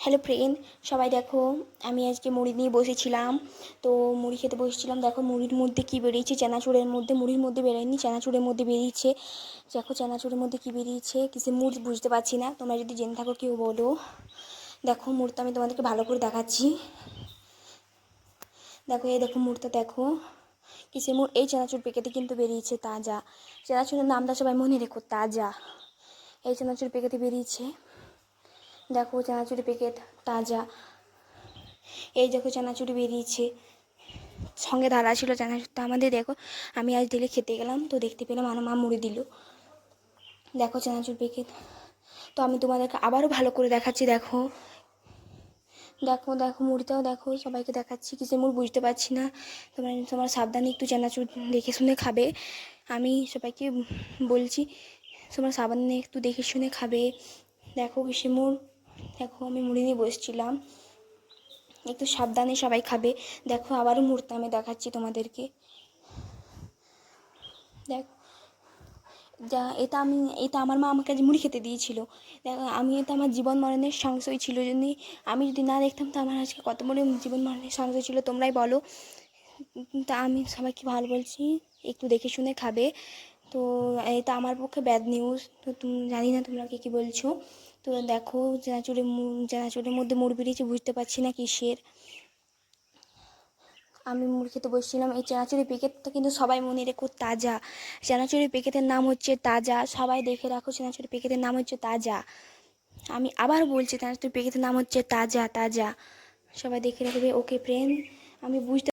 Hello friend সবাই দেখো, আমি আজকে মুড়ি নিয়ে বসেছিলাম। তো মুড়ি খেতে বসেছিলাম। দেখো মুড়ির মধ্যে কী বেরিয়েছে? চানাচুরের মধ্যে, মুড়ির মধ্যে বেরোয়নি, চানাচুরের মধ্যে বেরিয়েছে। দেখো চানাচুরের মধ্যে কী বেরিয়েছে? কিসে মুড় বুঝতে পারছি না। তোমরা যদি জেনে থাকো, কেউ বলো। দেখো মুড়টা আমি তোমাদেরকে ভালো করে দেখাচ্ছি। দেখো, এই দেখো মুড়টা, দেখো। কিসে মুড়? এই চানাচুর প্যাকেটে কিন্তু বেরিয়েছে তাজা। চানাচুরের নামটা সবাই মনে রেখো, তাজা। এই চানাচুর প্যাকেটে বেরিয়েছে। দেখো চানাচুরি প্যাকেট তাজা। এই দেখো চানাচুরি বেরিয়েছে। সঙ্গে ধারা ছিল চানাচুরটা আমাদের দেখো, আমি আজ দিলে খেতে গেলাম, তো দেখতে পেলাম আমার মা মুড়ি দিল। দেখো চানাচুর প্যাকেট। তো আমি তোমাদেরকে আবারও ভালো করে দেখাচ্ছি, দেখো। দেখো দেখো মুড়িটাও, দেখো, সবাইকে দেখাচ্ছি। কিসে মুড় বুঝতে পারছি না। তোমার তোমার সাবধানে একটু চানাচুর দেখে শুনে খাবে। আমি সবাইকে বলছি, তোমার সাবধানে একটু দেখে শুনে খাবে। দেখো কিসে মুড়। দেখো, আমি মুড়ি নিয়ে বসছিলাম। একটু সাবধানে সবাই খাবে। দেখো, আবারও মুহূর্তে আমি দেখাচ্ছি তোমাদেরকে। দেখো, যা, এটা আমি, এটা আমার মা আমাকে আজ মুড়ি খেতে দিয়েছিল। দেখো, আমি এটা আমার জীবন মরণের সংশয় ছিল যদি আমি যদি না দেখতাম, তো আমার আজকে কত বড় জীবন মরণের সংশয় ছিল, তোমরাই বলো। তা আমি সবাইকে ভালো বলছি, একটু দেখে শুনে খাবে। তো এটা আমার পক্ষে ব্যাড নিউজ তো তুমি, জানি না তোমরা কী কী বলছো। তো দেখো চানাচুরের চানাচুরের মধ্যে মুড় বেরিয়েছে, বুঝতে পারছি না কিসের। আমি মুড়ি খেতে বসছিলাম। এই চানাচুরি প্যাকেটটা কিন্তু সবাই মনে রেখো তাজা। চানাচুরি প্যাকেটের নাম হচ্ছে তাজা। সবাই দেখে রাখো চানাচুরি প্যাকেটের নাম হচ্ছে তাজা। আমি আবার বলছি চানাচুরি প্যাকেটের নাম হচ্ছে তাজা তাজা। সবাই দেখে রাখবে। ওকে ফ্রেন্ড আমি বুঝতে